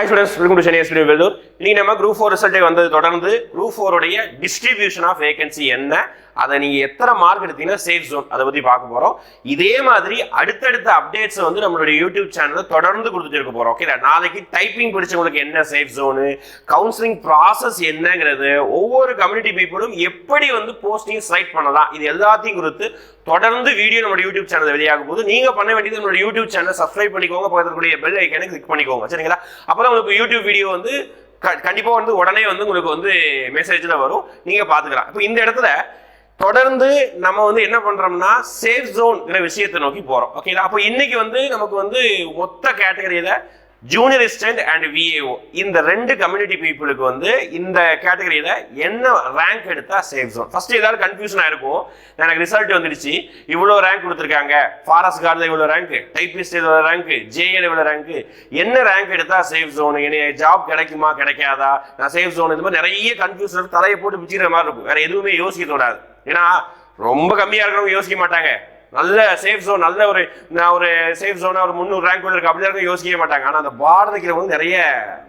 Hi students welcome to Chennai studio Vellore இன்னைக்கு நம்ம group four ரிசல்ட்டை வந்தது தொடர்ந்து குரூப் ஃபோருடைய டிஸ்ட்ரிபியூஷன் ஆஃப் வேகன்சி என்ன அதை நீங்கள் எத்தனை மார்க் எடுத்தீங்கன்னா சேஃப் ஜோன் அதை பற்றி பார்க்க போகிறோம் இதே மாதிரி அடுத்தடுத்த அப்டேட்ஸ் வந்து நம்மளுடைய யூடியூப் சேனலில் தொடர்ந்து கொடுத்துட்டு இருக்க போகிறோம் ஓகே நாளைக்கு டைப்பிங் படிச்சவங்களுக்கு என்ன சேஃப் ஜோனு கவுன்சிலிங் ப்ராசஸ் என்னங்கிறது ஒவ்வொரு கம்யூனிட்டி பீப்புளும் எப்படி வந்து போஸ்டிங் செலக்ட் பண்ணலாம் இது எல்லாத்தையும் குறித்து தொடர்ந்து வீடியோ நம்ம யூடியூப் சேனல் வெளியாகும் போது நீங்கள் பண்ண வேண்டியது நம்மளோட யூடியூப் சேனல் சப்ஸ்கிரைப் பண்ணிக்கோங்க பக்கத்துல பெல் ஐக்கனை கிளிக் பண்ணிக்கோங்க. சரிங்களா? உங்களுக்கு யூடியூப் வீடியோ வந்து கண்டிப்பாக வந்து உடனே வந்து உங்களுக்கு வந்து மெசேஜில் வரும். நீங்கள் பார்த்துக்கலாம் இப்போ இந்த இடத்துல தொடர்ந்து நம்ம வந்து என்ன பண்றோம்னா சேஃப் ஜோன்ங்கிற விஷயத்தை நோக்கி போகிறோம் ஓகேங்களா அப்போ இன்னைக்கு வந்து நமக்கு வந்து மொத்த கேட்டகரியில ஜூனியர் அசிஸ்டன்ட் அண்ட் விஏஓ இந்த ரெண்டு கம்யூனிட்டி பீப்புளுக்கு வந்து இந்த கேட்டகரியில் என்ன ரேங்க் எடுத்தால் சேஃப் ஜோன் ஃபர்ஸ்ட் ஏதாவது கன்ஃபியூஷன் ஆயிருக்கும். எனக்கு ரிசல்ட் வந்துடுச்சு. இவ்வளோ ரேங்க் கொடுத்துருக்காங்க. ஃபாரஸ்ட் கார்டில் இவ்வளோ ரேங்க் டைப்பிஸ்ட் இவ்வளோ ரேங்க் ஜேஎல் இவ்வளோ ரேங்க் என்ன ரேங்க் எடுத்தால் சேஃப் ஜோன் என்ன ஜாப் கிடைக்குமா கிடைக்காதா? நான் சேஃப் ஜோன் இந்த மாதிரி நிறைய கன்ஃபியூஷன் தலையை போட்டு பிச்சுக்கிற மாதிரி இருக்கும். வேற எதுவுமே யோசிக்க தோடாது ஏன்னா ரொம்ப கம்மியாக இருக்கிறவங்க யோசிக்க மாட்டாங்க. நல்ல சேஃப் ஜோன் நல்ல ஒரு ஒரு சேஃப் ஜோனாக ஒரு முந்நூறு ரேங்க் உள்ள இருக்கு அப்படி யோசிக்கவே மாட்டாங்க. ஆனால் அந்த பார்டர் வந்து நிறைய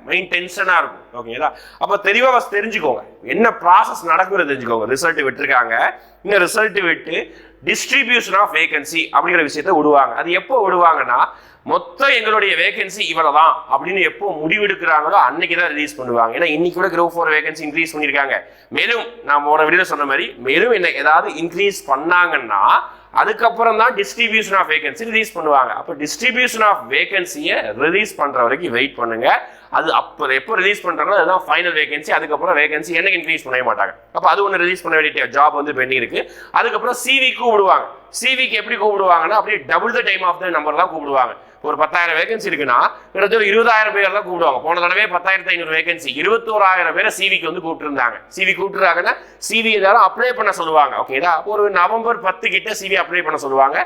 மைண்ட் டென்ஷனாக இருக்கும். ஓகேங்களா அப்போ தெளிவாக ஃபஸ்ட் தெரிஞ்சுக்கோங்க. என்ன ப்ராசஸ் நடக்குறது தெரிஞ்சுக்கோங்க. ரிசல்ட் விட்டுருக்காங்க. இந்த ரிசல்ட் விட்டு டிஸ்ட்ரிபியூஷன் ஆஃப் வேகன்சி அப்படிங்கிற விஷயத்த விடுவாங்க. அது எப்போ விடுவாங்கன்னா மொத்தம் எங்களுடைய வேகன்சி இவ்வளோ தான் அப்படின்னு எப்போ முடிவெடுக்கிறாங்களோ அன்னைக்கு தான் ரிலீஸ் பண்ணுவாங்க. ஏன்னா இன்னைக்கு கூட குரூப் ஃபோர் வேகன்சி இன்க்ரீஸ் பண்ணியிருக்காங்க. மேலும் நான் போன வீடியோ சொன்ன மாதிரி மேலும் என்ன ஏதாவது இன்க்ரீஸ் பண்ணாங்கன்னா அதுக்கப்புறம் தான் டிஸ்ட்ரிபியூஷன் ஆஃப் வேகன்சி ரிலீஸ் பண்ணுவாங்க. அப்போ டிஸ்ட்ரிபியூஷன் ஆஃப் வேகன்சியை ரிலீஸ் பண்ணுற வரைக்கும் வெயிட் பண்ணுங்க. அது அப்போ எப்போ ரிலீஸ் பண்ணுறாங்களோ அதுதான் ஃபைனல் வேகன்சி அதுக்கப்புறம் வேகன்சி என்னைக்கு இன்க்ரீஸ் பண்ணவே மாட்டாங்க. அப்போ அது ஒன்று ரிலீஸ் பண்ண வேண்டிய ஜாப் வந்து பெண்டிங் இருக்கு. அதுக்கப்புறம் சிவி கூப்பிடுவாங்க. சிவிக்கு எப்படி கூப்பிடுவாங்கன்னா அப்படியே double the time of the number தான் கூப்பிடுவாங்க. ஒரு பத்தாயிரம் வேகன்சி இருக்குன்னா கிட்டத்தட்ட இருபதாயிரம் பேர் தான் கூப்பிடுவாங்க. போன தடவை பத்தாயிரத்தி ஐநூறு வேகன்சி இருபத்தோராயிரம் பேரை சிவிக்கு வந்து கூப்பிட்டுருந்தாங்க. சிவி கூப்பிட்டுருக்காங்கன்னா சிவி இருந்தாலும் அப்ளை பண்ண சொல்லுவாங்க. ஓகேதா ஒரு நவம்பர் பத்து கிட்ட சிவி அப்ளை பண்ண சொல்லுவாங்க.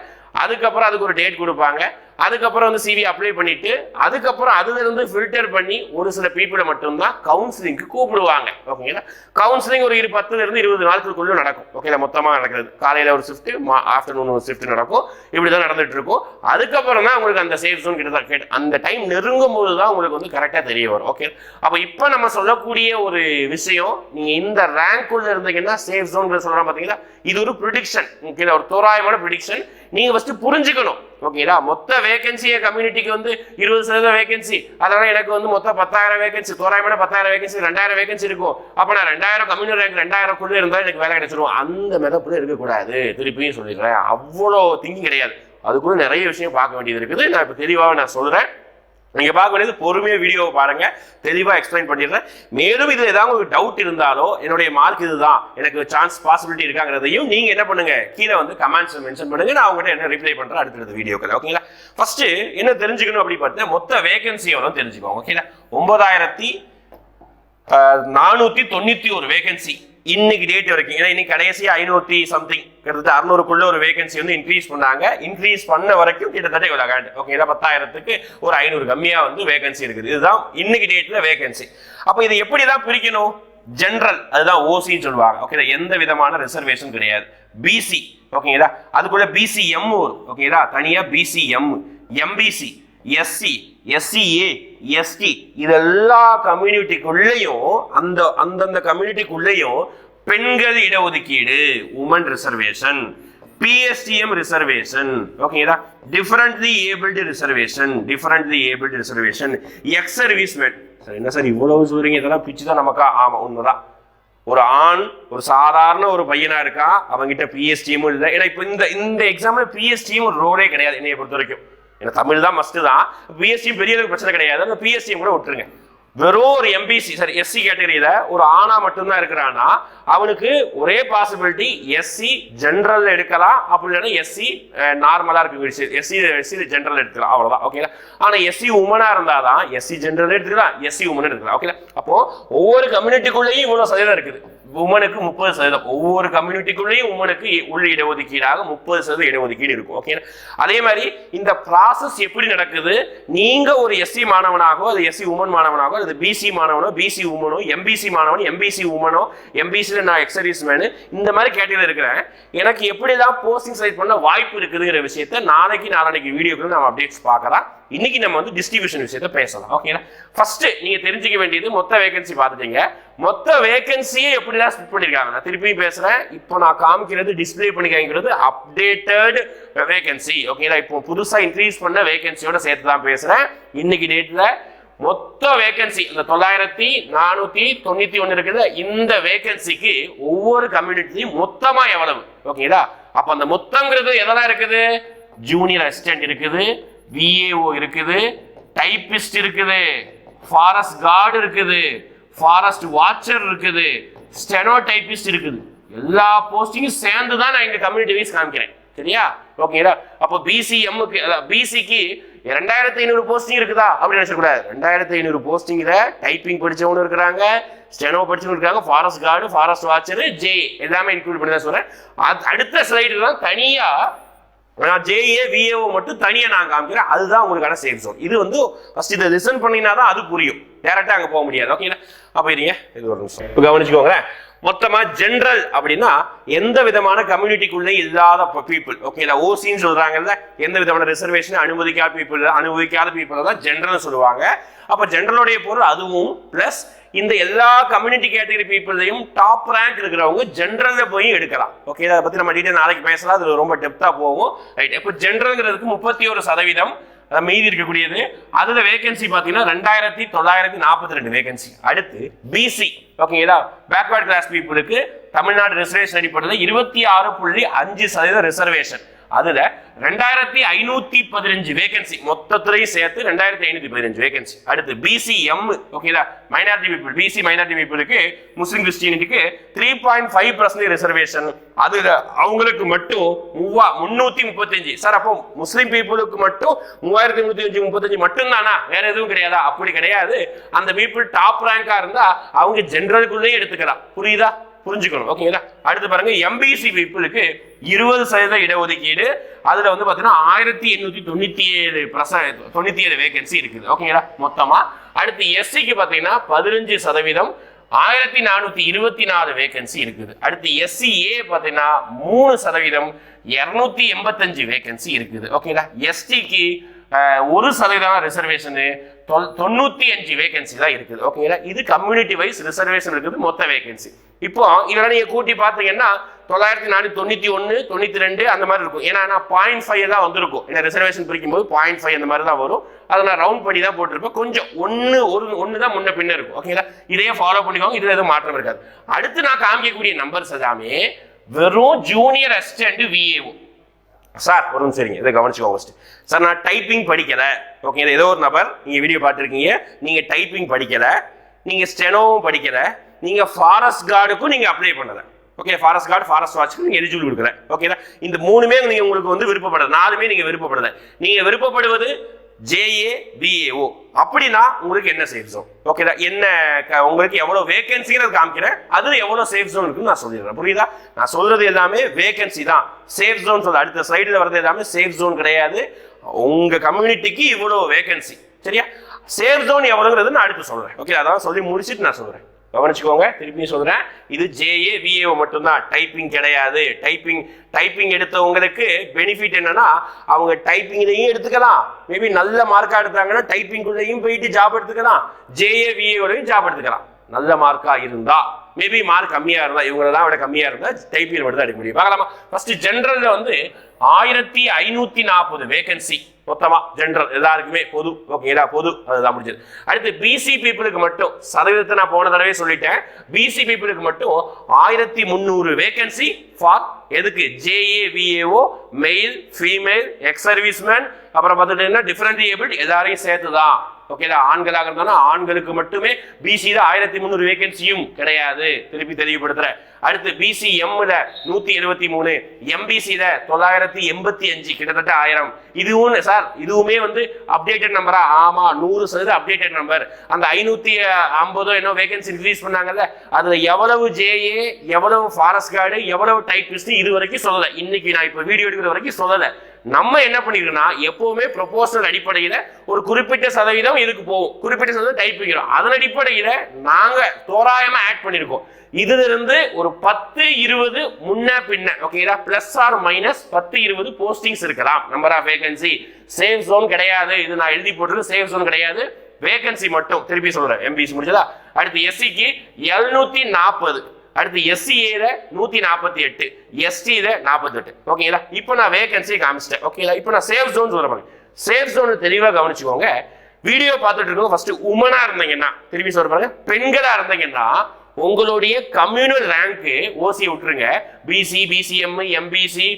அதுக்கப்புறம் அதுக்கு ஒரு டேட் கொடுப்பாங்க. அதுக்கப்புறம் வந்து சிவி அப்ளை பண்ணிட்டு அதுக்கப்புறம் அதுலேருந்து ஃபில்டர் பண்ணி ஒரு சில பீப்புளை மட்டும்தான் கவுன்சிலிங்க்கு கூப்பிடுவாங்க. ஓகேங்களா கவுன்சிலிங் ஒரு இரு பத்துலேருந்து இருபது நாட்களுக்குள்ளே நடக்கும். ஓகேங்களா மொத்தமாக நடக்கிறது காலையில் ஒரு ஷிஃப்ட் ஆஃப்டர்நூன் ஒரு ஷிஃப்ட் நடக்கும். இப்படிதான் நடந்துட்டு இருக்கும் அதுக்கப்புறம் தான் உங்களுக்கு அந்த சேஃப் ஜோன் கிட்ட தான் கேட்டு அந்த டைம் நெருங்கும் போது தான் உங்களுக்கு வந்து கரெக்டாக தெரிய வரும். ஓகே அப்போ இப்போ நம்ம சொல்லக்கூடிய ஒரு விஷயம் நீங்கள் இந்த ரேங்க்குள்ளே இருந்தீங்கன்னா சேஃப் ஜோன் சொல்கிறோம் பார்த்தீங்களா இது ஒரு ப்ரிடிக்ஷன் ஓகேங்களா ஒரு தோராயமான ப்ரிடிக்ஷன் நீங்கள் ஃபஸ்ட்டு புரிஞ்சுக்கணும். ஓகேங்களா மொத்த வேகன்சியை கம்யூனிட்டிக்கு வந்து இருபது சதவீதம் வேகன்சி அதனால எனக்கு வந்து மொத்தம் பத்தாயிரம் வேகன்சி தோராயமான பத்தாயிரம் வேகன்சி ரெண்டாயிரம் வேகன்சி இருக்கும். அப்போ நான் ரெண்டாயிரம் கம்யூனி ரேங்க் ரெண்டாயிரம் குழு இருந்தால் எனக்கு வேலை கிடைச்சிரும். அந்த மெதப்புல இருக்கக்கூடாது. திருப்பியும் சொல்லிடுறேன். அவ்வளோ திங்கிங் கிடையாது. அதுக்குள்ள நிறைய விஷயம் பார்க்க வேண்டியது இருக்குது. நான் இப்போ தெளிவாக நான் சொல்கிறேன் நீங்க பார்க்க வேண்டியது பொறுமையா வீடியோவை பாருங்க. தெளிவா எக்ஸ்பிளைன் பண்ணிடுறேன். மேலும் இதுல ஏதாவது உங்களுக்கு டவுட் இருந்தாலோ என்னுடைய மார்க் இதுதான். எனக்கு சான்ஸ் பாசிபிலிட்டி இருக்காங்கிறதையும் நீங்க என்ன பண்ணுங்க? கீழே வந்து கமெண்ட்ஸ் மென்ஷன் பண்ணுங்க. நான் உங்ககிட்ட என்ன ரிப்ளை பண்றேன் அடுத்தடுத்த வீடியோக்கள் ஓகேங்களா ஃபர்ஸ்ட் என்ன தெரிஞ்சுக்கணும் அப்படி பார்த்தா மொத்த வேகன்சி எவ்வளோ தெரிஞ்சுக்கோங்க. ஓகேங்களா ஒன்பதாயிரத்தி நானூத்தி தொண்ணூத்தி ஒரு வேகன்சி இன்னைக்கு டேட் வரைக்கும். ஏன்னா இன்னைக்கு கடைசி ஐநூத்தி சம்திங் கிட்டத்தட்ட அறுநூறுக்குள்ள ஒரு வேகன்சி வந்து இன்க்ரீஸ் பண்ணாங்க. இன்க்ரீஸ் பண்ண வரைக்கும் கிட்டத்தட்ட இவ்வளோ காண்டு ஓகேங்களா பத்தாயிரத்துக்கு ஒரு ஐநூறு கம்மியா வந்து வேகன்சி இருக்குது. இதுதான் இன்னைக்கு டேட்ல வேகன்சி அப்போ இதை எப்படி தான் பிரிக்கணும்? ஜென்ரல் அதுதான் ஓசின்னு சொல்லுவாங்க. ஓகே எந்த விதமான ரிசர்வேஷன் கிடையாது. பிசி ஓகேங்களா அதுக்குள்ள பிசிஎம் வரும் ஓகேங்களா தனியா BCM MBC SC SCA ST இது எல்லா கம்யூனிட்டிக்குள்ளேயும் அந்த அந்தந்த கம்யூனிட்டிக்குள்ளேயும் பெண்கள் இடஒதுக்கீடு உமன் ரிசர்வேஷன் பிஎஸ்டிஎம் ரிசர்வேஷன் ஓகேங்களா differently abled reservation differently abled reservation ex serviceman sir என்ன சார் இவ்வளவு சொல்றீங்க? இதெல்லாம் பிச்சு தான் நமக்கா ஆமாம் உண்மைதான். ஒரு ஆண் ஒரு சாதாரண ஒரு பையனா இருக்கா? அவங்கிட்ட பிஎஸ்டியும் இல்லை. ஏன்னா இப்போ இந்த இந்த எக்ஸாம்ல பிஎஸ்டியும் ஒரு ரோலே கிடையாது என்னைய பொறுத்த வரைக்கும் ஏன்னா தமிழ் தான் மஸ்ட் தான். பிஎஸ்சி பெரிய அளவுக்கு பிரச்சனை கிடையாது. அந்த பிஎஸ்சியும் கூட விட்டுருங்க. வெறும் ஒரு எம்பிசி சாரி எஸ்சி கேட்டகரியில ஒரு ஆணா மட்டும்தான் இருக்கிறான்னா அவனுக்கு ஒரே பாசிபிலிட்டி எஸ்சி ஜென்ரல் எடுக்கலாம். அப்படி இல்லைன்னா எஸ்சி நார்மலா இருக்கு எஸ்சி எஸ்சி ஜென்ரல் எடுத்துக்கலாம். அவ்வளவுதான். ஓகேங்களா ஆனா எஸ்சி உமனா இருந்தாதான் எஸ்சி ஜென்ரல் எடுத்துக்கலாம் எஸ்சி உமன் எடுத்துக்கலாம். ஓகேங்களா அப்போ ஒவ்வொரு கம்யூனிட்டிக்குள்ளேயும் இவ்வளவு சதவீதம் இருக்குது. உமனுக்கு முப்பது சதவீதம். ஒவ்வொரு கம்யூனிட்டிக்குள்ளேயும் உமனுக்கு உள்ள இடஒதுக்கீடாக முப்பது சதவீதம் இடஒதுக்கீடு இருக்கும். ஓகே அதே மாதிரி இந்த ப்ராசஸ் எப்படி நடக்குது? நீங்க ஒரு எஸ்சி மாணவனாகவோ அது எஸ்சி உமன் மாணவனாகோ அது பிசி மாணவனோ பிசி உமனோ எம்பிசி மாணவன் எம்பிசி உமனோ எம்பிசியில் நான் எக்ஸர்வீஸ் மேனு இந்த மாதிரி கேட்டகரியில் இருக்கிறேன். எனக்கு எப்படிதான் போஸ்டிங் செலக்ட் பண்ண வாய்ப்பு இருக்குதுங்கிற விஷயத்த நாளைக்கு நாளைக்கு வீடியோக்குள்ள நம்ம அப்டேட்ஸ் பார்க்கலாம். இன்னைக்கு நம்ம வந்து டிஸ்ட்ரிபியூஷன் விஷயத்த பேசலாம். ஓகேங்களா ஃபர்ஸ்ட் நீங்க தெரிஞ்சுக்க வேண்டியது மொத்த வேகன்சி பார்த்துட்டீங்க. மொத்த வேகன்சியே எப்படிலாம் ஸ்பிட் பண்ணிருக்காங்க நான் திருப்பியும் பேசுறேன். இப்போ நான் காமிக்கிறது டிஸ்ப்ளே பண்ணி அப்டேட்டட் வேகன்சி ஓகேங்களா இப்போ புதுசா இன்க்ரீஸ் பண்ண வேகன்சியோட சேர்த்து தான் பேசுறேன். இன்னைக்கு டேட்ல மொத்த வேகன்சி இந்த தொள்ளாயிரத்தி நானூத்தி தொண்ணூத்தி ஒண்ணு இருக்குது இந்த வேகன்சிக்கு ஒவ்வொரு கம்யூனிட்டிலையும் மொத்தமா எவ்வளவு? ஓகேங்களா அப்ப அந்த மொத்தங்கிறது எதெல்லாம் இருக்குது? ஜூனியர் அசிஸ்டன்ட் இருக்குது. விஏஓ இருக்குது டைப்பிஸ்ட் இருக்குது ஃபாரஸ்ட் கார்டு இருக்குது ஃபாரஸ்ட் வாட்சர் இருக்குது ஸ்டெனோ டைப்பிஸ்ட் இருக்குது. எல்லா போஸ்டிங்கும் சேர்ந்து தான் நான் எங்கள் கம்யூனிட்டி வைஸ் காமிக்கிறேன். சரியா? ஓகேங்களா அப்போ பிசிஎம்முக்கு பிசிக்கு ரெண்டாயிரத்தி ஐநூறு போஸ்டிங் இருக்குதா? அப்படின்னு நினைச்சக்கூடாது ரெண்டாயிரத்தி ஐநூறு போஸ்டிங்கில் டைப்பிங் படித்தவங்களும் இருக்கிறாங்க ஸ்டெனோ படிச்சவங்க இருக்காங்க forest guard forest watcher J எல்லாமே இன்க்ளூட் பண்ணி தான் சொல்கிறேன் அது அடுத்த ஸ்லைடு தான் தனியாக நான் ஜேஏ விஏஓ மட்டும் தனியாக நான் காமிக்கிறேன். அதுதான் உங்களுக்கான சேஃப் ஜோன் இது வந்து ஃபர்ஸ்ட் இதை லிசன் பண்ணினா தான் அது புரியும். டேரெக்டாக அங்கே போக முடியாது. ஓகேங்களா அப்போ இருங்க. இது ஒரு நிமிஷம். இப்போ கவனிச்சுக்கோங்களேன். மொத்தமா ஜென்ரல் அப்படின்னா எந்த விதமான கம்யூனிட்டிக்குள்ளே இல்லாத பீப்புள் ஓகேங்களா ஓசின்னு சொல்றாங்கல்ல எந்த விதமான ரிசர்வேஷன் அனுமதிக்காத பீப்புள் அனுமதிக்காத பீப்புள் தான் ஜென்ரல் சொல்லுவாங்க. அப்ப ஜென்ரலுடைய பொருள் அதுவும் பிளஸ் இந்த எல்லா கம்யூனிட்டி கேட்டகரி பீப்புளையும் டாப் ரேங்க் இருக்கிறவங்க ஜென்ரலில் போய் எடுக்கலாம். ஓகே அதை பத்தி நம்ம டீட்டெயில் நாளைக்கு பேசலாம். அது ரொம்ப டெப்தா போகும். ரைட் இப்போ ஜென்ரல்ங்கிறதுக்கு முப்பத்தி ஒரு சதவீதம் மீதி இருக்கக்கூடியது அதில் வேகன்சி பார்த்தீங்கன்னா ரெண்டாயிரத்தி தொள்ளாயிரத்தி நாற்பத்தி ரெண்டு வேகன்சி அடுத்து பிசி ஓகேங்களா பேக்வர்ட் கிளாஸ் பீப்புளுக்கு தமிழ்நாடு ரிசர்வேஷன் அடிப்படையில் இருபத்தி ஆறு புள்ளி அஞ்சு சதவீதம் ரிசர்வேஷன் அதுல ரெண்டாயிரத்தி ஐநூத்தி பதினஞ்சு வேகன்சி மொத்தத்துலையும் சேர்த்து ரெண்டாயிரத்தி ஐநூத்தி பதினஞ்சு வேகன்சி அடுத்து பிசி எம் ஓகேங்களா மைனாரிட்டி பீப்புள் பிசி மைனாரிட்டி பீப்புளுக்கு Muslim கிறிஸ்டியனிட்டிக்கு three point five percentage reservation அதுல அவங்களுக்கு மட்டும் மூவா முன்னூத்தி முப்பத்தஞ்சு. சார் அப்போ முஸ்லிம் பீப்புளுக்கு மட்டும் மூவாயிரத்தி முன்னூத்தி அஞ்சு முப்பத்தஞ்சு மட்டும் தானா வேற எதுவும் கிடையாதா? அப்படி கிடையாது. அந்த பீப்புள் டாப் ரேங்கா இருந்தா அவங்க ஜென்ரலுக்குள்ளேயே எடுத்துக்கலாம். புரியுதா? புரிஞ்சுக்கணும். ஓகேங்களா அடுத்து பாருங்க எம்பிசி பீப்புளுக்கு இருபது சதவீத இடஒதுக்கீடு. அதுல வந்து பாத்தீங்கன்னா ஆயிரத்தி எண்ணூத்தி தொண்ணூத்தி ஏழு தொண்ணூத்தி ஏழு வேகன்சி இருக்குது. ஓகேங்களா மொத்தமா. அடுத்து எஸ்சிக்கு பாத்தீங்கன்னா பதினஞ்சு சதவீதம் ஆயிரத்தி நானூத்தி இருபத்தி நாலு வேகன்சி இருக்குது. அடுத்து எஸ்சிஏ பாத்தீங்கன்னா மூணு சதவீதம் இருநூத்தி எண்பத்தஞ்சு வேகன்சி இருக்குது. ஓகேங்களா எஸ்டிக்கு ஒரு சதவீதம் ரிசர்வேஷனு தொண்ணூத்தி அஞ்சு வேகன்சி தான் இருக்குது. ஓகேங்களா இது கம்யூனிட்டி வைஸ் ரிசர்வேஷன் இருக்குது மொத்த வேகன்சி இப்போ இதெல்லாம் நீங்க கூட்டி பார்த்தீங்கன்னா தொள்ளாயிரத்தி நாலு தொண்ணூத்தி ஒன்னு தொண்ணூத்தி ரெண்டு அந்த மாதிரி இருக்கும். ஏன்னா நான் பாயிண்ட் ஃபைவ் தான் வந்திருக்கும். ஏன்னா ரிசர்வேஷன் பிரிக்கும் போது பாயிண்ட் ஃபைவ் அந்த மாதிரி தான் வரும். அதை நான் ரவுண்ட் பண்ணி தான் போட்டிருப்பேன். கொஞ்சம் ஒன்று ஒரு ஒன்று தான் முன்ன பின்ன இருக்கும். ஓகேங்களா இதையே ஃபாலோ பண்ணிக்கோங்க. இதுல எதுவும் மாற்றம் இருக்காது. அடுத்து நான் காமிக்கக்கூடிய நம்பர்ஸ் எல்லாமே வெறும் ஜூனியர் அசிஸ்டன்ட் விஏஓ சார் ஒரு நிமிஷம் சரிங்க இதை கவனிச்சுக்கோங்க ஃபஸ்ட்டு சார் நான் டைப்பிங் படிக்கலை. ஓகே ஏதோ ஒரு நபர் நீங்கள் வீடியோ பார்த்துருக்கீங்க. நீங்கள் டைப்பிங் படிக்கலை. நீங்கள் ஸ்டெனோவும் படிக்கலை. நீங்கள் ஃபாரஸ்ட் கார்டுக்கும் நீங்கள் அப்ளை பண்ணலை. ஓகே ஃபாரஸ்ட் கார்டு ஃபாரஸ்ட் வாட்ச்க்கு நீங்கள் எலிஜிபிள் கொடுக்குறேன் ஓகேதா இந்த மூணுமே நீங்கள் உங்களுக்கு வந்து விருப்பப்படல. நாலுமே நீங்கள் விருப்பப்படலை. நீங்கள் விருப்பப்படுவது ஜேஏ பிஏஓ அப்படின்னா உங்களுக்கு என்ன சேஃப் ஜோன் ஓகேதா என்ன க- உங்களுக்கு எவ்வளோ வேகன்சிங்கிறது காமிக்கிறேன். அது எவ்வளோ சேஃப் ஜோன் இருக்குன்னு நான் சொல்லிடுறேன். புரியுதா? நான் சொல்றது எல்லாமே வேகன்சி தான். சேஃப் ஜோன் சொல்ல அடுத்த ஸ்லைடில் வர்றது எல்லாமே சேஃப் ஜோன் கிடையாது. உங்கள் கம்யூனிட்டிக்கு இவ்வளோ வேகன்சி சரியா? சேஃப் ஜோன் எவ்வளோங்கிறது நான் அடுத்து சொல்கிறேன் ஓகே அதான் சொல்லி முடிச்சுட்டு நான் சொல்கிறேன் கவனிச்சுக்கோங்க. திருப்பியும் சொல்கிறேன் இது ஜேஏ விஏஓ மட்டும்தான். டைப்பிங் கிடையாது. டைப்பிங் டைப்பிங் எடுத்தவங்களுக்கு பெனிஃபிட் என்னன்னா அவங்க டைப்பிங்லையும் எடுத்துக்கலாம். மேபி நல்ல மார்க்காக எடுத்தாங்கன்னா டைப்பிங்குள்ளேயும் போயிட்டு ஜாப் எடுத்துக்கலாம். ஜேஏ விஏஓலையும் ஜாப் எடுத்துக்கலாம். நல்ல மார்க்காக இருந்தால் மேபி மார்க் கம்மியாக இருந்தால் இவங்களெல்லாம் விட கம்மியாக இருந்தால் டைப்பிங் மட்டும் தான் எடுக்க முடியும். பார்க்கலாமா? ஃபஸ்ட்டு ஜென்ரலில் வந்து ஆயிரத்தி ஐநூற்றி நாற்பது வேகன்சி மொத்தமாக ஜென்ரல் எல்லாருக்குமே பொது ஓகேங்களா பொது அதுதான் முடிஞ்சது. அடுத்து பிசி பீப்புளுக்கு மட்டும் சதவீதத்தை நான் போன தடவை சொல்லிட்டேன். பிசி பீப்புளுக்கு மட்டும் ஆயிரத்தி முந்நூறு வேகன்சி ஃபார் எதுக்கு? JA VAO male female ex serviceman அப்புறம் பார்த்துட்டீங்கன்னா டிஃபரெண்ட் ஏபிள் எல்லாரையும் சேர்த்து தான் ஓகேதா ஆண்களாக இருந்தாலும் ஆண்களுக்கு மட்டுமே பிசியில ஆயிரத்தி முந்நூறு வேகன்சியும் கிடையாது. திருப்பி தெளிவுபடுத்துறேன். அடுத்து பிசி எம்ல நூத்தி எழுபத்தி மூணு எம்பிசியில தொள்ளாயிரத்தி எண்பத்தி அஞ்சு கிட்டத்தட்ட ஆயிரம். இதுவும் சார் இதுவுமே வந்து அப்டேட்டட் நம்பரா ஆமா நூறு சதவீதம் அப்டேட்டட் நம்பர் அந்த ஐநூத்தி ஐம்பதோ என்ன வேகன்சி இன்க்ரீஸ் பண்ணாங்கல்ல அதுல எவ்வளவு ஜேஏ எவ்வளவு ஃபாரஸ்ட் கார்டு எவ்வளவு டைப்பிஸ்ட் இது வரைக்கும் சொல்லலை. இன்னைக்கு நான் இப்ப வீடியோ எடுக்கிற வரைக்கும் சொல்லலை. நம்ம என்ன பண்ணிருக்கோம்னா எப்பவுமே ப்ரொபோசல் அடிப்படையில் ஒரு குறிப்பிட்ட சதவீதம் இதுக்கு போகும். குறிப்பிட்ட சதவீதம் டைப் வைக்கிறோம். அதன் அடிப்படையில் நாங்கள் தோராயமாக ஆட் பண்ணியிருக்கோம் இதிலிருந்து ஒரு பத்து இருபது முன்ன பின்ன ஓகேங்களா பிளஸ் ஆர் மைனஸ் பத்து இருபது போஸ்டிங்ஸ் இருக்கலாம். Number of vacancy safe zone கிடையாது. இது நான் எழுதி போட்டிருக்கு சேஃப் ஜோன் கிடையாது. வேகன்சி மட்டும். திருப்பி சொல்றேன். எம்பிசி முடிஞ்சதா? அடுத்து எஸ்சிக்கு எழுநூத்தி நாற்பது அடுத்து எஸ்சிஏல நூத்தி நாற்பத்தி எட்டு எஸ்டியில நாற்பத்தெட்டு ஓகேங்களா? இப்போ நான் வேகன்சி காமிச்சிட்டேன். ஓகேங்களா? இப்போ நான் சேஃப் ஜோன் சொல்ல சேஃப் ஜோன் தெளிவாக கவனிச்சுக்கோங்க. வீடியோ பார்த்துட்டு இருக்கோம் ஃபர்ஸ்ட் உமனா இருந்தீங்கன்னா திரும்பி சொல்ல பாருங்க. பெண்களா இருந்தீங்கன்னா உங்களுடைய கம்யூனல் ரேங்க்கு ஓசி விட்டுருங்க. BC BCM MBC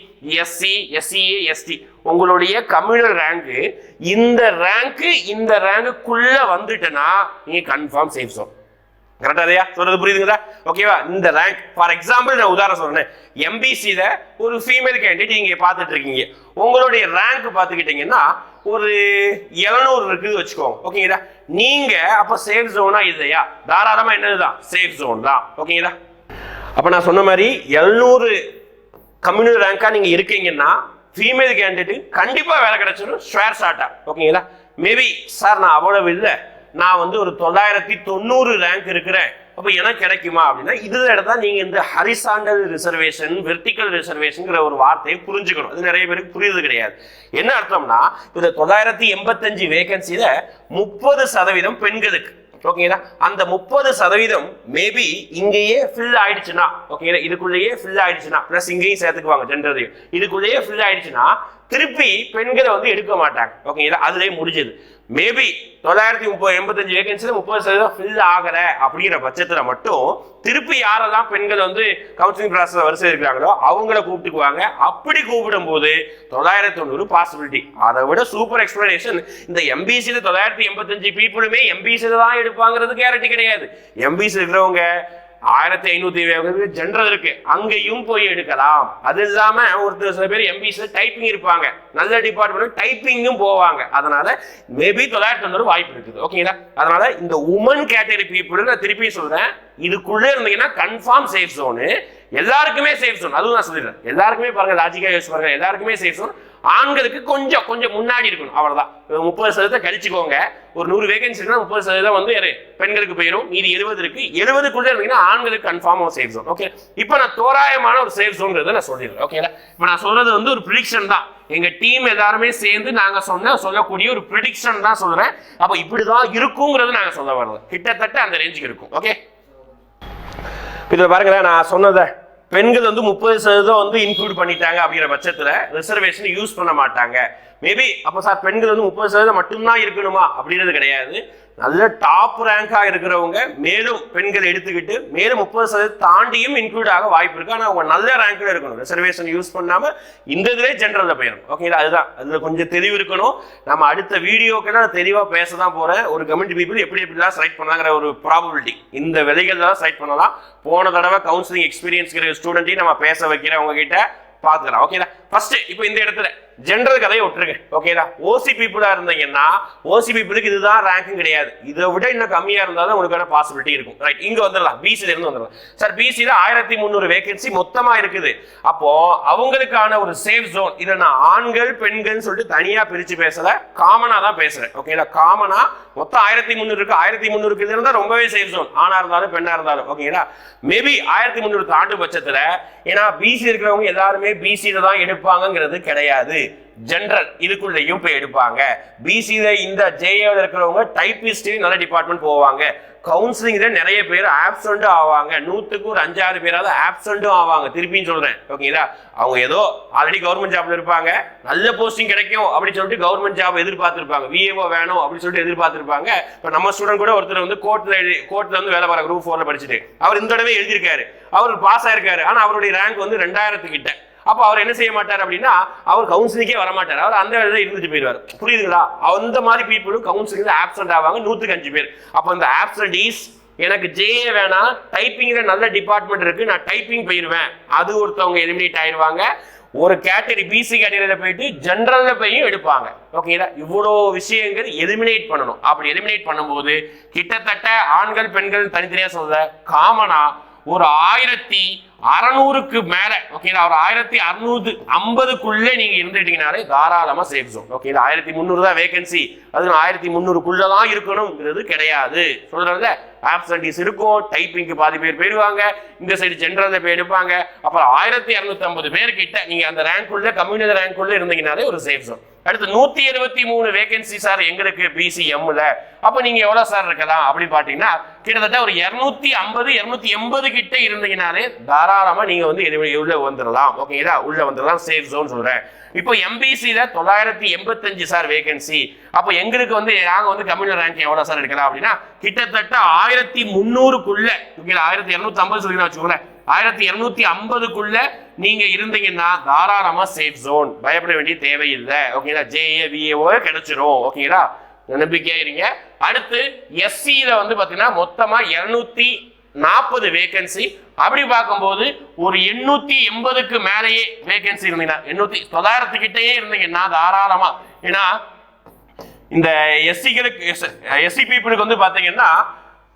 SC SCA ST உங்களுடைய கம்யூனல் ரேங்க்கு இந்த ரேங்க்கு இந்த ரேங்குக்குள்ள வந்துட்டேன்னா நீங்க கன்ஃபார்ம் சேஃப் ஜோன் கரெக்டா அதையா சொல்றது புரியுதுங்களா? ஓகேவா இந்த ரேங்க் ஃபார் எக்ஸாம்பிள் நான் உதாரணம் சொல்றேன். எம்பிசியில ஒரு ஃபீமேல் கேண்டிடேட் நீங்க பார்த்துட்டு இருக்கீங்க. உங்களுடைய ரேங்க் பார்த்துக்கிட்டீங்கன்னா ஒரு எழுநூறு இருக்குது வச்சுக்கோங்க. ஓகேங்களா நீங்க அப்ப சேஃப் ஜோனா இல்லையா? தாராளமா என்னதுதான்? சேஃப் ஜோன் தான். ஓகேங்களா அப்ப நான் சொன்ன மாதிரி எழுநூறு கம்யூனல் ரேங்கா நீங்க இருக்கீங்கன்னா ஃபீமேல் கேண்டிடேட் கண்டிப்பா வேலை கிடைச்சிடும் ஷேர் ஷார்ட்டா ஓகேங்களா மேபி சார் நான் அவ்வளவு இல்லை. நான் வந்து ஒரு தொள்ளாயிரத்தி தொண்ணூறு ரேங்க் இருக்கிறேன். அப்போ எனக்கு கிடைக்குமா அப்படின்னா இது தான் நீங்கள் இந்த ஹரிசாண்டல் ரிசர்வேஷன் வெர்டிக்கல் ரிசர்வேஷனுங்கிற ஒரு வார்த்தையை புரிஞ்சுக்கணும். அது நிறைய பேருக்கு புரியுது கிடையாது. என்ன அர்த்தம்னா இந்த தொள்ளாயிரத்தி எண்பத்தஞ்சு வேகன்சியில் முப்பது சதவீதம் பெண்களுக்கு. ஓகேங்களா அந்த முப்பது சதவீதம் மேபி இங்கேயே ஃபில் ஆயிடுச்சுன்னா ஓகேங்களா இதுக்குள்ளேயே ஃபில் ஆயிடுச்சுன்னா ப்ளஸ் இங்கேயும் சேர்த்துக்குவாங்க ஜென்ரலையும் இதுக்குள்ளேயே ஃபில் ஆயிடுச்சுன்னா திருப்பி பெண்களை வந்து எடுக்க மாட்டாங்க. ஓகேங்களா அதுலேயே முடிஞ்சது. மேபி தொள்ளாயிரத்தி முப்பது எண்பத்தஞ்சு வேகன்சியில் முப்பது சதவீதம் ஃபில் ஆகலை அப்படிங்கிற பட்சத்தில் மட்டும் திருப்பி யாரெல்லாம் பெண்கள் வந்து கவுன்சிலிங் ப்ராசஸ் வரிசை இருக்கிறாங்களோ அவங்கள கூப்பிட்டுக்குவாங்க. அப்படி கூப்பிடும் போது தொள்ளாயிரத்தி தொண்ணூறு பாசிபிலிட்டி அதை விட சூப்பர் எக்ஸ்பிளனேஷன் இந்த எம்பிசியில் தொள்ளாயிரத்தி எண்பத்தஞ்சு பீப்புளுமே எம்பிசியில் தான் எடுப்பாங்கிறது கேரண்டி கிடையாது. எம்பிசி இருக்கிறவங்க ஆயிரத்தி ஐநூத்தி ஜென்ரல் இருக்கு. அங்கேயும் போய் எடுக்கலாம். அது இல்லாம ஒருத்தர் சில பேர் எம்பிசியில் டைப்பிங் இருப்பாங்க. நல்ல டிபார்ட்மெண்ட் டைப்பிங்கும் போவாங்க. அதனால மேபி தொள்ளாயிரத்தி தொண்ணூறு வாய்ப்பு இருக்குது. ஓகேங்களா அதனால இந்த உமன் கேட்டகரி பீப்புள் நான் திருப்பி சொல்றேன். இதுக்குள்ளே இருந்தீங்கன்னா கன்ஃபார்ம் சேஃப் ஜோனு எல்லாருக்குமே சேஃப் ஜோன் அதுவும் நான் சொல்லிடுறேன். எல்லாருக்குமே பாருங்க லாஜிக்கா யோசிச்சு பாருங்க. எல்லாருக்குமே சேஃப் ஜோன் ஆண்களுக்கு கொஞ்சம் கொஞ்சம் முன்னாடி இருக்கணும். அவ்வளோதான் முப்பது சதவீதத்தை கழிச்சுக்கோங்க. ஒரு நூறு வேகன்சி இருக்குன்னா முப்பது சதவீதம் வந்து யாரு? பெண்களுக்கு போயிடும் மீதி எழுபது இருக்கு. எழுபதுக்குள்ளே இருந்தீங்கன்னா ஆண்களுக்கு கன்ஃபார்மாக சேஃப் ஜோன் ஓகே இப்போ நான் தோராயமான ஒரு சேஃப் ஜோன்ங்கிறத நான் சொல்லிடுறேன். ஓகேங்களா இப்போ நான் சொல்றது வந்து ஒரு ப்ரிடிக்ஷன் தான். எங்க டீம் எல்லாருமே சேர்ந்து நாங்க சொன்ன சொல்லக்கூடிய ஒரு ப்ரிடிக்ஷன் தான் சொல்றேன். அப்போ இப்படிதான் இருக்குங்கிறது நாங்க சொல்ல வரோம் கிட்டத்தட்ட அந்த ரேஞ்சுக்கு இருக்கும். ஓகே இதில் பாருங்களேன் நான் சொன்னதை பெண்கள் வந்து முப்பது சதவீதம் வந்து இன்க்ளூட் பண்ணிட்டாங்க அப்படிங்கிற பட்சத்தில் ரிசர்வேஷன் யூஸ் பண்ண மாட்டாங்க. மேபி அப்போ சார் பெண்கள் வந்து முப்பது சதவீதம் மட்டும்தான் இருக்கணுமா? அப்படின்றது கிடையாது. நல்ல டாப் ரேங்காக இருக்கிறவங்க மேலும் பெண்கள் எடுத்துக்கிட்டு மேலும் முப்பது சதவீதம் தாண்டியும் இன்க்ளூட் ஆக வாய்ப்பு இருக்கு. ஆனால் அவங்க நல்ல ரேங்க்ல இருக்கணும். ரிசர்வேஷன் யூஸ் பண்ணாம இந்த இதுலேயே ஜென்ரலில் போயிடும் ஓகேங்களா அதுதான். அதில் கொஞ்சம் தெளிவு இருக்கணும். நம்ம அடுத்த வீடியோக்கு நான் தெளிவாக பேச தான் போகிறேன் ஒரு கம்யூனிட்டி பீப்புள் எப்படி எப்படிலாம் செலக்ட் பண்ணலாங்கிற ஒரு ப்ராபபிலிட்டி இந்த விலைகள் தான் செலக்ட் பண்ணலாம். போன தடவை கவுன்சிலிங் எக்ஸ்பீரியன்ஸ் ஸ்டூடெண்ட்டையும் நம்ம பேச வைக்கிறேன். உங்ககிட்ட பார்த்துக்கலாம். ஓகேங்களா ஃபர்ஸ்ட் இப்போ இந்த இடத்துல ஜென்ரல் கதையை விட்டுருங்க. ஓகேதா ஓசி பீப்புளா இருந்தீங்கன்னா ஓசி பீப்புளுக்கு இதுதான் ரேங்கும் கிடையாது. இதை விட இன்னும் கம்மியா இருந்தாலும் உங்களுக்கான பாசிபிலிட்டி இருக்கும். ரைட் இங்க வந்துடலாம். பிசில இருந்து வந்துடலாம். சார் பிசில ஆயிரத்தி முந்நூறு வேகன்சி மொத்தமா இருக்குது. அப்போ அவங்களுக்கான ஒரு சேஃப் ஜோன் இதை நான் ஆண்கள் பெண்கள் சொல்லிட்டு தனியா பிரிச்சு பேசல. காமனா தான் பேசுறேன். ஓகேங்களா காமனா மொத்தம் ஆயிரத்தி முந்நூறு இருக்கு. ஆயிரத்தி முந்நூறுக்கு இருந்தால் ரொம்பவே சேஃப் ஜோன் ஆனா இருந்தாலும் பெண்ணா இருந்தாலும். ஓகேங்களா மேபி ஆயிரத்தி முந்நூறு தாண்டு பட்சத்துல ஏன்னா பிசி இருக்கிறவங்க எல்லாருமே பிசியில தான் எடுப்பாங்கங்கிறது கிடையாது. ஜென்ரல் இதுக்குள்ளேயும் போய் எடுப்பாங்க. பிசியில இந்த ஜேஏவில் இருக்கிறவங்க டைப்பிஸ்ட் நல்ல டிபார்ட்மெண்ட் போவாங்க. கவுன்சிலிங்ல நிறைய பேர் ஆப்சண்ட்டும் ஆவாங்க. நூத்துக்கு ஒரு அஞ்சாறு பேராவது ஆப்சண்ட்டும் ஆவாங்க. திருப்பியும் சொல்றேன். ஓகேங்களா அவங்க ஏதோ ஆல்ரெடி கவர்மெண்ட் ஜாப்ல இருப்பாங்க. நல்ல போஸ்டிங் கிடைக்கும் அப்படின்னு சொல்லிட்டு கவர்மெண்ட் ஜாப் எதிர்பார்த்திருப்பாங்க. விஏஓ வேணும் அப்படின்னு சொல்லிட்டு எதிர்பார்த்திருப்பாங்க. இப்போ நம்ம ஸ்டூடெண்ட் கூட ஒருத்தர் வந்து கோர்ட்ல கோர்ட்ல வந்து வேலை பார்க்குற குரூப் ஃபோர்ல படிச்சுட்டு அவர் இந்த தடவை எழுதியிருக்காரு. அவர் பாஸ் ஆயிருக்காரு. ஆனா அவருடைய ரேங்க் வந்து ரெண்டாயிரத்து கிட்ட அப்போ அவர் என்ன செய்ய மாட்டார் அப்படின்னா அவர் கவுன்சிலிங்கே வர மாட்டார் அவர் அந்த வேலையில இருந்துட்டு போயிடுவார். புரியுதுங்களா? அந்த மாதிரி பீப்புளும் கவுன்சிலிங் ஆப்சண்ட் ஆவாங்க நூற்றுக்கு அஞ்சு பேர். அப்போ இந்த ஆப்சன்டீஸ் எனக்கு ஜேஏ வேணாம் டைப்பிங்கில் நல்ல டிபார்ட்மெண்ட் இருக்கு நான் டைப்பிங் போயிடுவேன். அது ஒருத்தவங்க எலிமினேட் ஆயிடுவாங்க. ஒரு கேட்டகரி பிசி கேட்டகரியில் போயிட்டு ஜென்ரலில் போயும் எடுப்பாங்க. ஓகேங்களா இவ்வளோ விஷயங்கள் எலிமினேட் பண்ணணும். அப்படி எலிமினேட் பண்ணும்போது கிட்டத்தட்ட ஆண்கள் பெண்கள் தனித்தனியாக சொல்ல காமனாக ஒரு ஆயிரத்தி அறநூறுக்கு மேல. ஓகேங்களா ஒரு ஆயிரத்தி அறுநூறு ஐம்பதுக்குள்ளே நீங்க இருந்துட்டீங்கனாலே தாராளமா சேஃப் ஜோன் ஓகேங்களா ஆயிரத்தி முந்நூறு தான் வேகன்சி அது ஆயிரத்தி முந்நூறுக்குள்ளே தான் இருக்கணுங்கிறது கிடையாது. சொல்றதுல ஆப்சன்டிஸ் இருக்கும். டைப்பிங்க்கு பாதி பேர் போயிடுவாங்க. இந்த சைடு ஜென்ரல் போய் எடுப்பாங்க. அப்புறம் ஆயிரத்தி இரநூத்தி ஐம்பது பேர் கிட்ட நீங்க அந்த ரேங்க் உள்ள கம்யூனிட்டி ரேங்க் உள்ள இருந்தீங்கனாலே ஒரு சேஃப் ஜோன் அடுத்து நூத்தி இருபத்தி மூணு வேகன்சி சார் எங்க இருக்கு பிசிஎம்ல அப்ப நீங்க எவ்வளவு சார் இருக்கலாம் அப்படின்னு பாத்தீங்கன்னா கிட்டத்தட்ட ஒரு இருநூத்தி ஐம்பது இருநூத்தி எண்பது கிட்ட இருந்தீங்கனாலே தாராளமா நீங்க வந்து உள்ள வந்துடலாம் ஓகேங்களா உள்ள வந்துடலாம் சேஃப் ஜோன் சொல்றேன். இப்போ எம்பிசியில தொள்ளாயிரத்தி எண்பத்தஞ்சு சார் வேகன்சி அப்போ எங்களுக்கு வந்து நாங்க வந்து கம்யூனல் ரேங்க் எவ்வளவு சார் எடுக்கலாம் அப்படின்னா கிட்டத்தட்ட ஆயிரத்தி முந்நூறுக்குள்ள ஓகேங்களா ஆயிரத்தி இருநூத்தி ஐம்பது சொல்லி வச்சுக்கோங்களேன். ஆயிரத்தி இருநூத்தி ஐம்பதுக்குள்ள நீங்க இருந்தீங்கன்னா தாராளமா சேஃப் ஜோன் பயப்பட வேண்டிய தேவையில்லை. ஓகேங்களா? ஜேஏ விஏஓ கிடைச்சிரும். ஓகேங்களா? நம்பிக்கையா இருங்க அடுத்து எஸ்சியில வந்து பாத்தீங்கன்னா மொத்தமா இருநூத்தி நாற்பது வேகன்சி அப்படி பார்க்கும்போது ஒரு எண்ணூத்தி எண்பதுக்கு மேலேயே வேகன்சி இருந்தீங்கன்னா எண்ணூத்தி தொள்ளாயிரத்து கிட்டேயே இருந்தீங்கன்னா தாராளமா. ஏன்னா இந்த எஸ்சிகளுக்கு எஸ்சி பீப்புளுக்கு வந்து பாத்தீங்கன்னா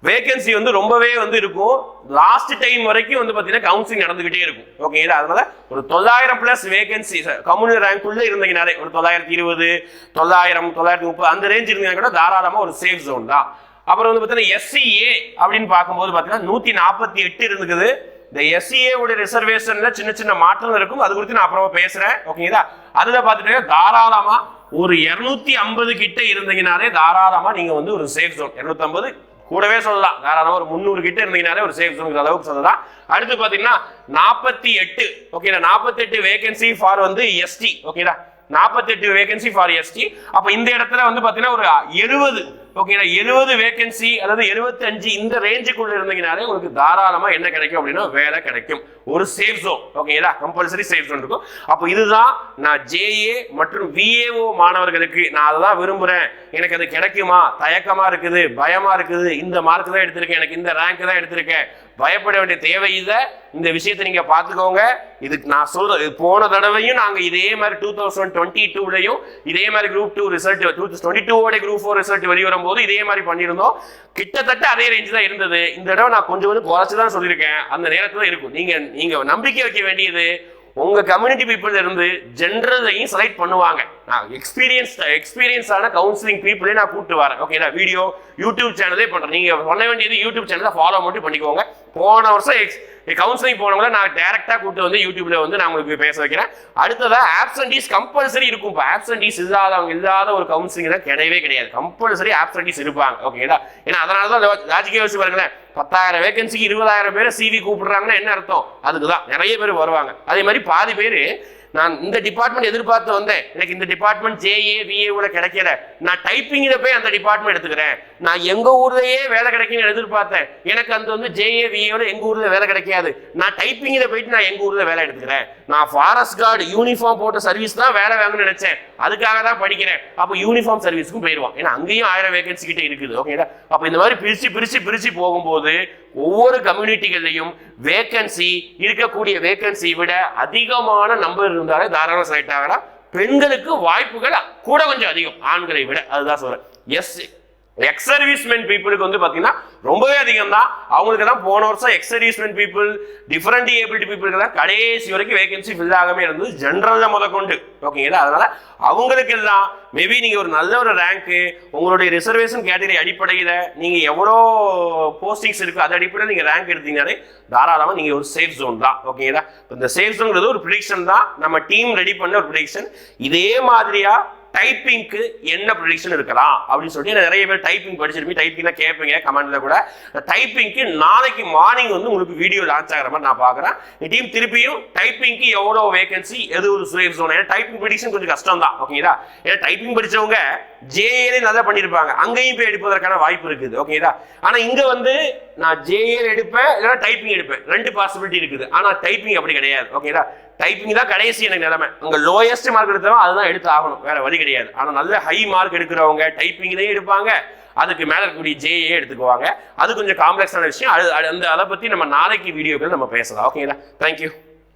வேகன்சி வந்து ரொம்பவே வந்து இருக்கும். லாஸ்ட் டைம் வரைக்கும் வந்து பார்த்தீங்கன்னா கவுன்சிலிங் நடந்துகிட்டே இருக்கும். ஓகேங்களா அதனால ஒரு தொள்ளாயிரம் பிளஸ் வேகன்சி கம்யூனல் ரேங்க் உள்ள இருந்தீங்கனாலே ஒரு தொள்ளாயிரத்தி இருபது தொள்ளாயிரம் தொள்ளாயிரத்தி முப்பது அந்த ரேஞ்ச் இருந்தீங்கன்னா கூட தாராளமாக ஒரு சேஃப் ஜோன் தான். அப்புறம் வந்து பார்த்தீங்கன்னா எஸ்சிஏ அப்படின்னு பார்க்கும்போது பார்த்தீங்கன்னா நூற்றி நாற்பத்தி எட்டு இருந்துக்குது இந்த எஸ்சிஏவோட ரிசர்வேஷனில் ரிசர்வேஷன்ல சின்ன சின்ன மாற்றம் இருக்கும். அது குறித்து நான் அப்புறமா பேசுறேன். ஓகேங்களா அதுல பார்த்துட்டு தாராளமா ஒரு இருநூத்தி ஐம்பது கிட்ட இருந்தீங்கனாலே தாராளமா நீங்க வந்து ஒரு சேஃப் ஜோன் இருநூத்தி ஐம்பது கூடவே சொல்லலாம். தாராளமாக ஒரு முந்நூறு கிட்ட இருந்தீங்கனாலே ஒரு சேஃப் ஜோன் அளவுக்கு சொல்லலாம். அடுத்து பார்த்தீங்கன்னா நாற்பத்தி எட்டு ஓகேடா நாற்பத்தி எட்டு வேகன்சி ஃபார் வந்து எஸ்டி ஓகேடா நாற்பத்தெட்டு வேகன்சி ஃபார் எஸ்டி அப்போ இந்த இடத்துல வந்து பார்த்தீங்கன்னா ஒரு எழுபது ஓகேங்களா எழுபது வேகன்சி அதாவது 75 இந்த ரேஞ்சுக்குள்ள இருந்தீங்கனாலே உங்களுக்கு தாராளமா என்ன கிடைக்கும் அப்படின்னா வேலை கிடைக்கும். ஒரு சேஃப் ஜோன் ஓகேங்களா கம்பல்சரி சேஃப் ஜோன் இருக்கும். அப்போ இதுதான் நான் ஜேஏ மற்றும் விஏஓ மாணவர்களுக்கு நான் அதை தான் விரும்புறேன். எனக்கு அது கிடைக்குமா? தயக்கமா இருக்குது பயமா இருக்குது. இந்த மார்க் தான் எடுத்திருக்கேன். எனக்கு இந்த ரேங்க் தான் எடுத்திருக்கேன். பயப்பட வேண்டிய தேவை இதை இந்த விஷயத்தை நீங்கள் பார்த்துக்கோங்க. இதுக்கு நான் சொல்கிற இது போன தடவையும் நாங்கள் இதே மாதிரி டூ தௌசண்ட் டுவெண்ட்டி டூலையும் இதே மாதிரி group two result two twenty டூவோட குரூப் ஃபோர் ரிசல்ட் வெளிவரும் போது இதே மாதிரி பண்ணியிருந்தோம். கிட்டத்தட்ட அதே ரேஞ்ச் தான் இருந்தது. இந்த தடவை நான் கொஞ்சம் கொஞ்சம் குறைச்சி தான் சொல்லியிருக்கேன். அந்த நேரத்துல இருக்கும். நீங்கள் நீங்கள் நம்பிக்கை வைக்க வேண்டியது உங்க கம்யூனிட்டி பீப்புள் இருந்து ஜென்ரலையும் செலக்ட் பண்ணுவாங்க. நான் எக்ஸ்பீரியன்ஸ் எக்ஸ்பீரியன்ஸான கவுன்சிலிங் பீப்புளே நான் கூப்பிட்டு வரேன். ஓகே நான் வீடியோ யூடியூப் சேனலே பண்றேன். நீங்க பண்ண வேண்டியது யூடியூப் சேனலை ஃபாலோ மட்டும் பண்ணிக்கோங்க. போன வருஷம் எக்ஸ் கவுன்சிலிங் போனவங்கள நான் டேரெக்டாக கூப்பிட்டு வந்து யூடியூப்ல வந்து நான் உங்களுக்கு பேச வைக்கிறேன். அடுத்ததாக ஆப்சன்டீஸ் கம்பல்சரி இருக்கும். இப்போ ஆப்சன்டீஸ் இல்லாதவங்க இல்லாத ஒரு கவுன்சிலிங் தான் கிடையவே கிடையாது. கம்பல்சரி ஆப்சன்டீஸ் இருப்பாங்க. ஓகேங்களா ஏன்னா அதனால தான் ராஜ்கீய வசி பாருங்களேன். பத்தாயிரம் வேகன்சிக்கு இருபதாயிரம் பேரை சிவி கூப்பிடுறாங்கன்னா என்ன அர்த்தம்? அதுக்கு தான் நிறைய பேர் வருவாங்க. அதே மாதிரி பாதி பேர் நான் இந்த டிபார்ட்மெண்ட் எதிர்பார்த்து வந்தேன். எனக்கு இந்த டிபார்ட்மெண்ட் ஜேஏ விஏவோட கிடைக்கல. நான் டைப்பிங்கில் போய் அந்த டிபார்ட்மெண்ட் எடுத்துக்கிறேன். நான் எங்கள் ஊர்லயே வேலை கிடைக்கும்னு எதிர்பார்த்தேன். எனக்கு அந்த வந்து ஜேஏ விஏவோட எங்கள் ஊரில் வேலை கிடைக்காது. நான் டைப்பிங்கில் போயிட்டு நான் எங்கள் ஊரில் வேலை எடுத்துக்கிறேன். நான் ஃபாரஸ்ட் கார்டு யூனிஃபார்ம் போட்ட சர்வீஸ் தான் வேலை வாங்கணும்னு நினச்சேன். அதுக்காக தான் படிக்கிறேன். அப்போ யூனிஃபார்ம் சர்வீஸ்க்கும் போயிடுவான். ஏன்னா அங்கேயும் ஆயிரம் வேகன்சி கிட்டே இருக்குது. ஓகேங்களா அப்போ இந்த மாதிரி பிரித்து பிரித்து பிரித்து போகும்போது ஒவ்வொரு கம்யூனிட்டிகள்லையும் வேகன்சி இருக்கக்கூடிய வேக்கன்சி விட அதிகமான நம்பர் இருந்தாலே தாராளம் செலக்ட் ஆகலாம். பெண்களுக்கு வாய்ப்புகள் கூட கொஞ்சம் அதிகம் ஆண்களை விட. அதுதான் சொல்றேன். எஸ் எக்ஸ் சர்வீஸ்மென் பீப்புளுக்கு வந்து பார்த்தீங்கன்னா ரொம்பவே அதிகம் தான் அவங்களுக்கு தான் போன வருஷம் ex servicemen people different ability பீப்புளுக்கு தான் கடைசி வரைக்கும் வேகன்சி ஃபில் ஆகாம இருந்தது. ஜென்ரலில் முத கொண்டு. ஓகேங்களா அதனால அவங்களுக்கு எல்லாம் மேபி நீங்கள் ஒரு நல்ல ஒரு ரேங்க்கு உங்களுடைய ரிசர்வேஷன் கேட்டகரி அடிப்படையில் நீங்கள் எவ்வளோ போஸ்டிங்ஸ் இருக்கோ அது அடிப்படையில் நீங்கள் ரேங்க் எடுத்தீங்கனாலே தாராளமாக நீங்கள் ஒரு சேஃப் ஜோன் தான். ஓகேங்களா இந்த சேஃப் ஜோன்ங்கிறது ஒரு ப்ரிடிக்ஷன் தான். நம்ம டீம் ரெடி பண்ண ஒரு ப்ரிடிக்ஷன் இதே மாதிரியாக டைப்பிங்க்கு என்ன ப்ரொடிக்ஷன் இருக்கலாம் அப்படின்னு சொல்லிட்டு நிறைய பேர் டைப்பிங் படிச்சிருப்பீங்க டைப்பிங்லாம் கேட்பீங்க கமெண்ட்ல கூட. டைப்பிங்க்கு நாளைக்கு மார்னிங் வந்து உங்களுக்கு வீடியோ லான்ச் ஆகிற மாதிரி நான் பார்க்குறேன். டீம் திருப்பியும் டைப்பிங்க்கு எவ்வளோ வேகன்சி எது ஒரு சேஃப் ஜோன் ஏன்னா டைப்பிங் ப்ரொடிக்ஷன் கொஞ்சம் கஷ்டம் தான் ஓகேங்களா ஏன்னா டைப்பிங் படிச்சவங்க ஜேஏலே நல்லா பண்ணியிருப்பாங்க. அங்கேயும் போய் எடுப்பதற்கான வாய்ப்பு இருக்குது ஓகேதா ஆனால் இங்கே வந்து நான் ஜேஏல எடுப்பேன் இல்லைன்னா டைப்பிங் எடுப்பேன். ரெண்டு பாசிபிலிட்டி இருக்குது. ஆனால் டைப்பிங் அப்படி கிடையாது ஓகேதா டைப்பிங் தான் கடைசி எனக்கு நிலைமை. அங்க லோயஸ்ட் மார்க் எடுத்தவங்க அதுதான் எடுத்து ஆகணும் வேற வழி கிடையாது. ஆனால் நல்ல ஹை மார்க் எடுக்கிறவங்க டைப்பிங்லேயும் எடுப்பாங்க. அதுக்கு மேலே இருக்கக்கூடிய ஜேஏ எடுத்துக்குவாங்க. அது கொஞ்சம் காம்ப்ளெக்ஸான விஷயம். அது அது- அந்த அதை பற்றி நம்ம நாளைக்கு வீடியோக்கள் நம்ம பேசலாம். ஓகேங்களா தேங்க்யூ